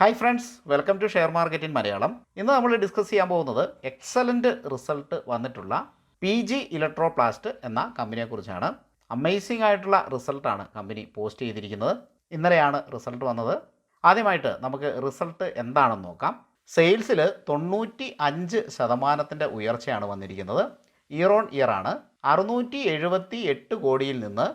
Hi friends welcome to share market in Malayalam ഇന്ന് നമ്മൾ discuss ചെയ്യാൻ പോകുന്നത് എക്സലന്റ് റിസൾട്ട് വന്നിട്ടുള്ള പി ജി ഇലക്ട്രോപ്ലാസ്റ്റ് എന്ന കമ്പനിയെക്കുറിച്ചാണ് അമേസിംഗ് ആയിട്ടുള്ള റിസൾട്ടാണ് കമ്പനി പോസ്റ്റ് ചെയ്തിരിക്കുന്നത്. ഇന്നലെയാണ് റിസൾട്ട് വന്നത്. ആദ്യമായിട്ട് നമുക്ക് റിസൾട്ട് എന്താണെന്ന് നോക്കാം. സെയിൽസിൽ തൊണ്ണൂറ്റി അഞ്ച് ശതമാനത്തിന്റെ ഉയർച്ചയാണ് വന്നിരിക്കുന്നത്. ഇയർ ഓൺ ഇയർ ആണ്. അറുന്നൂറ്റി എഴുപത്തി എട്ട് കോടിയിൽ നിന്ന്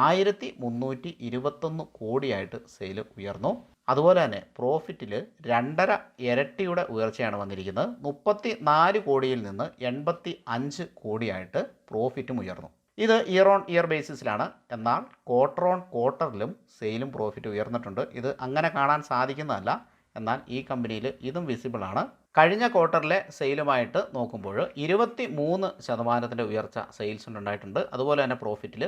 ആയിരത്തി മുന്നൂറ്റി ഇരുപത്തൊന്ന് കോടിയായിട്ട് സെയിൽ ഉയർന്നു. അതുപോലെ തന്നെ പ്രോഫിറ്റിൽ രണ്ടര ഇരട്ടിയുടെ ഉയർച്ചയാണ് വന്നിരിക്കുന്നത്. മുപ്പത്തി നാല് കോടിയിൽ നിന്ന് എൺപത്തി അഞ്ച് കോടിയായിട്ട് പ്രോഫിറ്റും ഉയർന്നു. ഇത് ഇയർ ഓൺ ഇയർ ബേസിസിലാണ് എന്നാൽ ക്വാർട്ടർ ഓൺ ക്വാർട്ടറിലും സെയിലും പ്രോഫിറ്റ് ഉയർന്നിട്ടുണ്ട്. ഇത് അങ്ങനെ കാണാൻ സാധിക്കുന്നതല്ല. എന്നാൽ ഈ കമ്പനിയിൽ ഇതും വിസിബിൾ ആണ്. കഴിഞ്ഞ ക്വാർട്ടറിലെ സെയിലുമായിട്ട് നോക്കുമ്പോൾ ഇരുപത്തി മൂന്ന് ശതമാനത്തിന്റെ ഉയർച്ച സെയിൽസിനുണ്ടായിട്ടുണ്ട് അതുപോലെ തന്നെ പ്രോഫിറ്റിൽ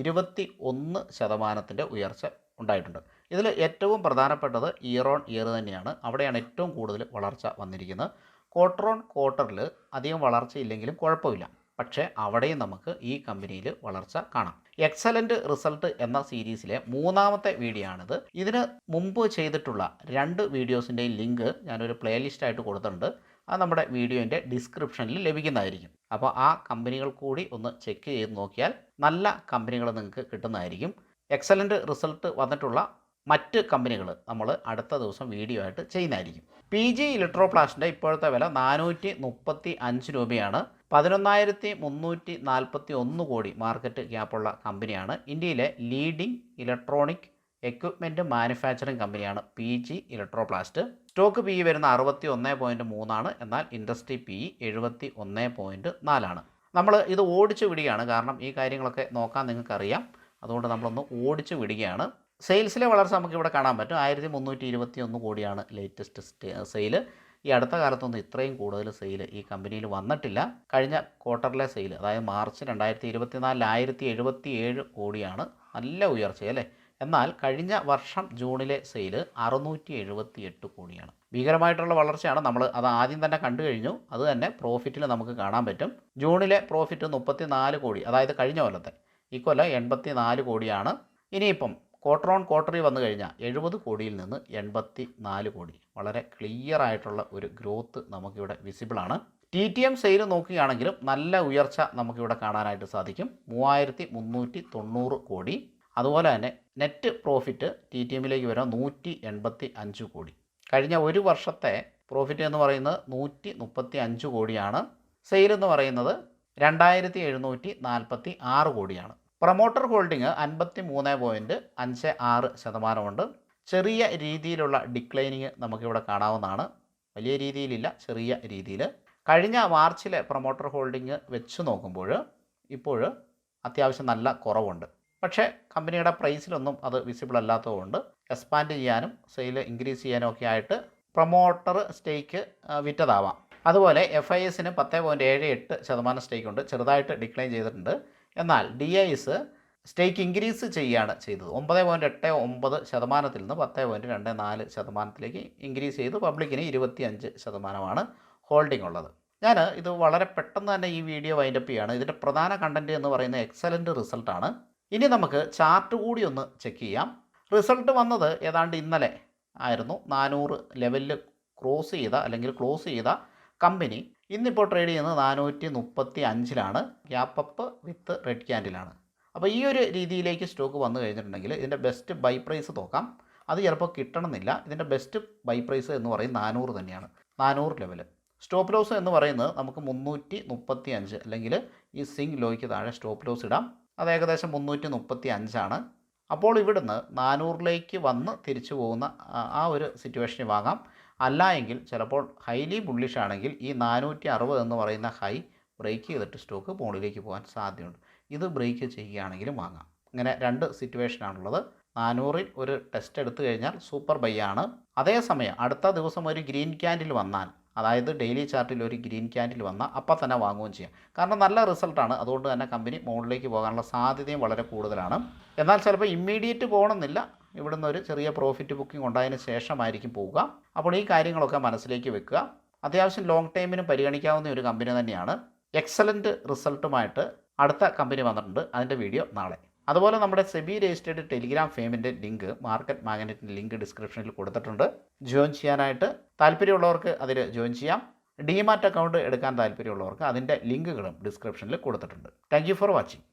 ഇരുപത്തി ഒന്ന് ശതമാനത്തിന്റെ ഉയർച്ച ഉണ്ടായിട്ടുണ്ട്. ഇതിൽ ഏറ്റവും പ്രധാനപ്പെട്ടത് ഇയർ ഓൺ ഇയർ തന്നെയാണ്. അവിടെയാണ് ഏറ്റവും കൂടുതൽ വളർച്ച വന്നിരിക്കുന്നത്. ക്വാർട്ടർ ഓൺ ക്വാർട്ടറിൽ അധികം വളർച്ചയില്ലെങ്കിലും കുഴപ്പമില്ല. പക്ഷേ അവിടെയും നമുക്ക് ഈ കമ്പനിയിൽ വളർച്ച കാണാം. എക്സലന്റ് റിസൾട്ട് എന്ന സീരീസിലെ മൂന്നാമത്തെ വീഡിയോ ആണിത് ഇതിന് മുമ്പ് ചെയ്തിട്ടുള്ള രണ്ട് വീഡിയോസിന്റെയും ലിങ്ക് ഞാനൊരു പ്ലേലിസ്റ്റായിട്ട് കൊടുത്തിട്ടുണ്ട്. അത് നമ്മുടെ വീഡിയോന്റെ ഡിസ്ക്രിപ്ഷനിൽ ലഭിക്കുന്നതായിരിക്കും. അപ്പോൾ ആ കമ്പനികൾ കൂടി ഒന്ന് ചെക്ക് ചെയ്ത് നോക്കിയാൽ നല്ല കമ്പനികൾ നിങ്ങൾക്ക് കിട്ടുന്നതായിരിക്കും. എക്സലന്റ് റിസൾട്ട് വന്നിട്ടുള്ള മറ്റ് കമ്പനികൾ നമ്മൾ അടുത്ത ദിവസം വീഡിയോ ആയിട്ട് ചെയ്യുന്നതായിരിക്കും. പി ജി ഇലക്ട്രോപ്ലാസ്റ്റിന്റെ ഇപ്പോഴത്തെ വില നാനൂറ്റി മുപ്പത്തി അഞ്ച് രൂപയാണ്. പതിനൊന്നായിരത്തി മുന്നൂറ്റി നാൽപ്പത്തി ഒന്ന് കോടി മാർക്കറ്റ് ക്യാപ്പുള്ള കമ്പനിയാണ് ഇന്ത്യയിലെ ലീഡിംഗ് ഇലക്ട്രോണിക് എക്വിപ്മെന്റ് മാനുഫാക്ചറിങ് കമ്പനിയാണ് P G electroplast stock P E വരുന്ന അറുപത്തി ഒന്ന് പോയിന്റ് മൂന്നാണ്. എന്നാൽ ഇൻഡസ്ട്രി പി ഇ എഴുപത്തി ഒന്ന് പോയിന്റ് നാലാണ് നമ്മൾ ഇത് ഓടിച്ച് വിടുകയാണ്. കാരണം ഈ കാര്യങ്ങളൊക്കെ നോക്കാൻ നിങ്ങൾക്കറിയാം. അതുകൊണ്ട് നമ്മളൊന്ന് ഓടിച്ച് വിടുകയാണ്. സെയിൽസിലെ വളർച്ച നമുക്ക് ഇവിടെ കാണാൻ പറ്റും. ആയിരത്തി മുന്നൂറ്റി ഇരുപത്തി ഒന്ന് കോടിയാണ് ലേറ്റസ്റ്റ് സെയിൽ ഈ അടുത്ത കാലത്തൊന്നും ഇത്രയും കൂടുതൽ സെയിൽ ഈ കമ്പനിയിൽ വന്നിട്ടില്ല. കഴിഞ്ഞ ക്വാർട്ടറിലെ സെയിൽ അതായത് മാർച്ച് രണ്ടായിരത്തി ഇരുപത്തിനാലിൽ ആയിരത്തി എഴുപത്തി ഏഴ് കോടിയാണ്. നല്ല ഉയർച്ച അല്ലേ എന്നാൽ കഴിഞ്ഞ വർഷം ജൂണിലെ സെയിൽ അറുന്നൂറ്റി എഴുപത്തി എട്ട് കോടിയാണ്. ഭീകരമായിട്ടുള്ള വളർച്ചയാണ് നമ്മൾ അത് ആദ്യം തന്നെ കണ്ടു കഴിഞ്ഞു. അത് തന്നെ പ്രോഫിറ്റിൽ നമുക്ക് കാണാൻ പറ്റും. ജൂണിലെ പ്രോഫിറ്റ് മുപ്പത്തി നാല് കോടി അതായത് കഴിഞ്ഞ കൊല്ലത്തെ ഈ കൊല്ലം എൺപത്തി നാല് കോടിയാണ്. ഇനിയിപ്പം ക്വാർട്ടർ ഓൺ ക്വാർട്ടറിൽ വന്നു കഴിഞ്ഞാൽ എഴുപത് കോടിയിൽ നിന്ന് എൺപത്തി നാല് കോടി. വളരെ ക്ലിയർ ആയിട്ടുള്ള ഒരു ഗ്രോത്ത് നമുക്കിവിടെ വിസിബിളാണ് ടി ടി എം സെയിൽ നോക്കുകയാണെങ്കിലും നല്ല ഉയർച്ച നമുക്കിവിടെ കാണാനായിട്ട് സാധിക്കും. മൂവായിരത്തി മുന്നൂറ്റി തൊണ്ണൂറ് കോടി. അതുപോലെ തന്നെ നെറ്റ് പ്രോഫിറ്റ് ടി ടി എമ്മിലേക്ക് വരാൻ നൂറ്റി എൺപത്തി അഞ്ച് കോടി. കഴിഞ്ഞ ഒരു വർഷത്തെ പ്രോഫിറ്റ് എന്ന് പറയുന്നത് നൂറ്റി മുപ്പത്തി അഞ്ച് കോടിയാണ്. സെയിൽ എന്ന് പറയുന്നത് രണ്ടായിരത്തി എഴുന്നൂറ്റി നാൽപ്പത്തി ആറ് കോടിയാണ്. പ്രൊമോട്ടർ ഹോൾഡിംഗ് അൻപത്തി മൂന്ന് പോയിന്റ് അഞ്ച് ആറ് ശതമാനമുണ്ട്. ചെറിയ രീതിയിലുള്ള ഡിക്ലൈനിങ് നമുക്കിവിടെ കാണാവുന്നതാണ്. വലിയ രീതിയിലില്ല ചെറിയ രീതിയിൽ. കഴിഞ്ഞ മാർച്ചിലെ പ്രൊമോട്ടർ ഹോൾഡിംഗ് വെച്ച് നോക്കുമ്പോൾ ഇപ്പോൾ അത്യാവശ്യം നല്ല കുറവുണ്ട്. പക്ഷേ കമ്പനിയുടെ പ്രൈസിലൊന്നും അത് വിസിബിൾ അല്ലാത്തതുകൊണ്ട് എക്സ്പാൻഡ് ചെയ്യാനും സെയിൽ ഇൻക്രീസ് ചെയ്യാനും ഒക്കെ ആയിട്ട് പ്രൊമോട്ടർ സ്റ്റേക്ക് വിറ്റതാവാം. അതുപോലെ എഫ് ഐ എസിന് പത്ത് പോയിന്റ് ഏഴ് എട്ട് ശതമാനം സ്റ്റേക്ക് ഉണ്ട്. ചെറുതായിട്ട് ഡിക്ലൈൻ ചെയ്തിട്ടുണ്ട്. എന്നാൽ D I S stake increase ചെയ്യുകയാണ് ചെയ്തത്. ഒമ്പത് പോയിന്റ് എട്ട് ഒമ്പത് ശതമാനത്തിൽ നിന്ന് പത്ത് പോയിന്റ് രണ്ട് നാല് ശതമാനത്തിലേക്ക് ഇൻക്രീസ് ചെയ്ത് പബ്ലിക്കിന് ഇരുപത്തി അഞ്ച് ശതമാനമാണ് ഹോൾഡിംഗ് ഉള്ളത്. ഞാൻ ഇത് വളരെ പെട്ടെന്ന് തന്നെ ഈ വീഡിയോ വൈൻഡപ്പ് ചെയ്യുകയാണ് ഇതിന്റെ പ്രധാന കണ്ടന്റ് എന്ന് പറയുന്ന എക്സലന്റ് റിസൾട്ടാണ് ഇനി നമുക്ക് ചാർട്ട് കൂടി ഒന്ന് ചെക്ക് ചെയ്യാം. റിസൾട്ട് വന്നത് ഏതാണ്ട് ഇന്നലെ ആയിരുന്നു. നാനൂറ് ലെവലിൽ ക്രോസ് ചെയ്ത അല്ലെങ്കിൽ ക്ലോസ് ചെയ്ത കമ്പനി ഇന്നിപ്പോൾ ട്രേഡ് ചെയ്യുന്നത് നാനൂറ്റി മുപ്പത്തി അഞ്ചിലാണ് ഗ്യാപ്പപ്പ് വിത്ത് റെഡ് ക്യാൻഡിലാണ് അപ്പോൾ ഈ ഒരു രീതിയിലേക്ക് സ്റ്റോക്ക് വന്നു കഴിഞ്ഞിട്ടുണ്ടെങ്കിൽ ഇതിന്റെ ബെസ്റ്റ് ബൈ പ്രൈസ് നോക്കാം. അത് ചിലപ്പോൾ കിട്ടണമെന്നില്ല. ഇതിന്റെ ബെസ്റ്റ് ബൈ പ്രൈസ് എന്ന് പറയുന്നത് നാനൂറ് തന്നെയാണ്. നാനൂറ് ലെവൽ സ്റ്റോപ്പ് ലോസ് എന്ന് പറയുന്നത് നമുക്ക് മുന്നൂറ്റി മുപ്പത്തി അഞ്ച് അല്ലെങ്കിൽ ഈ സിങ് ലോയ്ക്ക് താഴെ സ്റ്റോപ്പ് ലോസ് ഇടാം. അത് ഏകദേശം മുന്നൂറ്റി മുപ്പത്തി അഞ്ചാണ് അപ്പോൾ ഇവിടുന്ന് നാനൂറിലേക്ക് വന്ന് തിരിച്ചു പോകുന്ന ആ ഒരു സിറ്റുവേഷനിൽ വാങ്ങാം. അല്ല എങ്കിൽ ചിലപ്പോൾ ഹൈലി ബുള്ളിഷ് ആണെങ്കിൽ ഈ നാനൂറ്റി അറുപത് എന്ന് പറയുന്ന ഹൈ ബ്രേക്ക് ചെയ്തിട്ട് സ്റ്റോക്ക് മുകളിലേക്ക് പോകാൻ സാധ്യതയുണ്ട്. ഇത് ബ്രേക്ക് ചെയ്യുകയാണെങ്കിലും വാങ്ങാം. ഇങ്ങനെ രണ്ട് സിറ്റുവേഷനാണുള്ളത് നാനൂറിൽ ഒരു ടെസ്റ്റ് എടുത്തു കഴിഞ്ഞാൽ സൂപ്പർ ബൈ ആണ്. അതേസമയം അടുത്ത ദിവസം ഒരു ഗ്രീൻ ക്യാൻഡിൽ വന്നാൽ അതായത് ഡെയിലി ചാർട്ടിൽ ഒരു ഗ്രീൻ ക്യാൻഡിൽ വന്നാൽ അപ്പം തന്നെ വാങ്ങുകയും ചെയ്യാം. കാരണം നല്ല റിസൾട്ടാണ്. അതുകൊണ്ട് തന്നെ കമ്പനി മുകളിലേക്ക് പോകാനുള്ള സാധ്യതയും വളരെ കൂടുതലാണ്. എന്നാൽ ചിലപ്പോൾ ഇമ്മീഡിയറ്റ് പോകണമെന്നില്ല. ഇവിടുന്ന് ഒരു ചെറിയ പ്രോഫിറ്റ് ബുക്കിംഗ് ഉണ്ടായതിന് ശേഷമായിരിക്കും പോവുക. അപ്പോൾ ഈ കാര്യങ്ങളൊക്കെ മനസ്സിലേക്ക് വെക്കുക. അത്യാവശ്യം ലോങ് ടൈമിനും പരിഗണിക്കാവുന്ന ഒരു കമ്പനി തന്നെയാണ്. എക്സലന്റ് റിസൾട്ടുമായിട്ട് അടുത്ത കമ്പനി വന്നിട്ടുണ്ട്. അതിന്റെ വീഡിയോ നാളെ. അതുപോലെ നമ്മുടെ സെബി രജിസ്റ്റേർഡ് ടെലിഗ്രാം ഫേമിന്റെ ലിങ്ക് മാർക്കറ്റ് മാഗ്നറ്റിന്റെ ലിങ്ക് ഡിസ്ക്രിപ്ഷനിൽ കൊടുത്തിട്ടുണ്ട്. ജോയിൻ ചെയ്യാനായിട്ട് താല്പര്യമുള്ളവർക്ക് അതിൽ ജോയിൻ ചെയ്യാം. ഡിമാറ്റ് അക്കൗണ്ട് എടുക്കാൻ താല്പര്യമുള്ളവർക്ക് അതിന്റെ ലിങ്കുകളും ഡിസ്ക്രിപ്ഷനിൽ കൊടുത്തിട്ടുണ്ട്. Thank for watching.